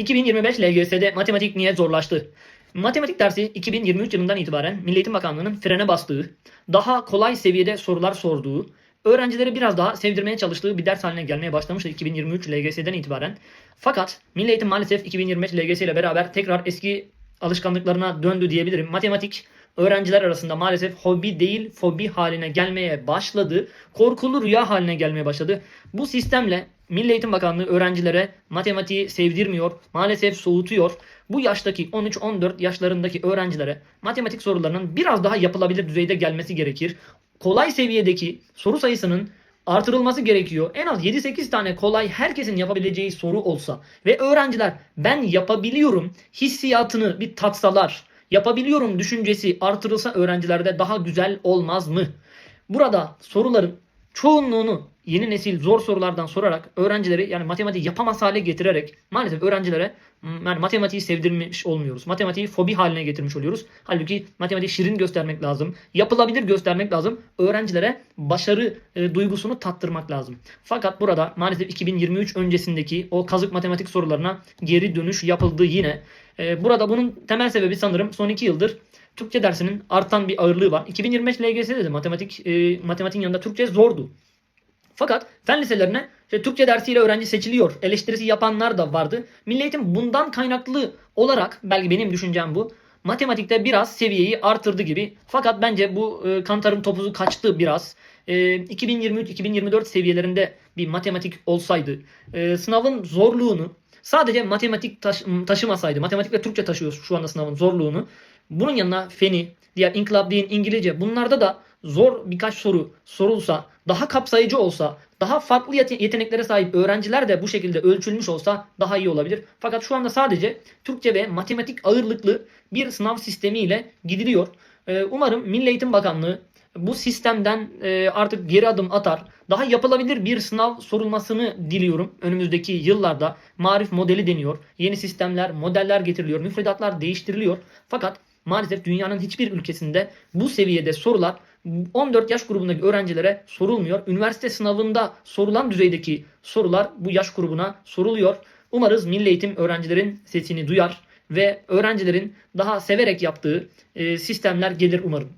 2025 LGS'de matematik niye zorlaştı? Matematik dersi 2023 yılından itibaren Milli Eğitim Bakanlığı'nın frene bastığı, daha kolay seviyede sorular sorduğu, öğrencileri biraz daha sevdirmeye çalıştığı bir ders haline gelmeye başlamıştı 2023 LGS'den itibaren. Fakat Milli Eğitim maalesef 2025 LGS ile beraber tekrar eski alışkanlıklarına döndü diyebilirim. Matematik öğrenciler arasında maalesef hobi değil fobi haline gelmeye başladı. Korkulu rüya haline gelmeye başladı. Bu sistemle Milli Eğitim Bakanlığı öğrencilere matematiği sevdirmiyor, maalesef soğutuyor. Bu yaştaki 13-14 yaşlarındaki öğrencilere matematik sorularının biraz daha yapılabilir düzeyde gelmesi gerekir. Kolay seviyedeki soru sayısının artırılması gerekiyor. En az 7-8 tane kolay herkesin yapabileceği soru olsa ve öğrenciler ben yapabiliyorum hissiyatını bir tatsalar, yapabiliyorum düşüncesi artırılsa öğrencilerde daha güzel olmaz mı? Burada soruların çoğunluğunu yeni nesil zor sorulardan sorarak öğrencileri yani matematiği yapamaz hale getirerek maalesef öğrencilere yani matematiği sevdirmiş olmuyoruz. Matematiği fobi haline getirmiş oluyoruz. Halbuki matematiği şirin göstermek lazım. Yapılabilir göstermek lazım. Öğrencilere başarı e, duygusunu tattırmak lazım. Fakat burada maalesef 2023 öncesindeki o kazık matematik sorularına geri dönüş yapıldı yine. E, burada bunun temel sebebi sanırım son 2 yıldır Türkçe dersinin artan bir ağırlığı var. 2025 LGS'de de matematik e, matematiğin yanında Türkçe zordu. Fakat fen liselerine işte Türkçe dersiyle öğrenci seçiliyor. Eleştirisi yapanlar da vardı. Milli Eğitim bundan kaynaklı olarak belki benim düşüncem bu. Matematikte biraz seviyeyi artırdı gibi. Fakat bence bu e, kantarın topuzu kaçtı biraz. E, 2023-2024 seviyelerinde bir matematik olsaydı e, sınavın zorluğunu sadece matematik taş- taşımasaydı, matematik ve Türkçe taşıyor şu anda sınavın zorluğunu. Bunun yanına feni, diğer inkılap din, İngilizce bunlarda da zor birkaç soru sorulsa, daha kapsayıcı olsa, daha farklı yete- yeteneklere sahip öğrenciler de bu şekilde ölçülmüş olsa daha iyi olabilir. Fakat şu anda sadece Türkçe ve matematik ağırlıklı bir sınav sistemiyle gidiliyor. Ee, Umarım Milli Eğitim Bakanlığı bu sistemden e, artık geri adım atar. Daha yapılabilir bir sınav sorulmasını diliyorum. Önümüzdeki yıllarda marif modeli deniyor. Yeni sistemler, modeller getiriliyor. Müfredatlar değiştiriliyor. Fakat maalesef dünyanın hiçbir ülkesinde bu seviyede sorular 14 yaş grubundaki öğrencilere sorulmuyor. Üniversite sınavında sorulan düzeydeki sorular bu yaş grubuna soruluyor. Umarız Milli Eğitim öğrencilerin sesini duyar ve öğrencilerin daha severek yaptığı e, sistemler gelir umarım.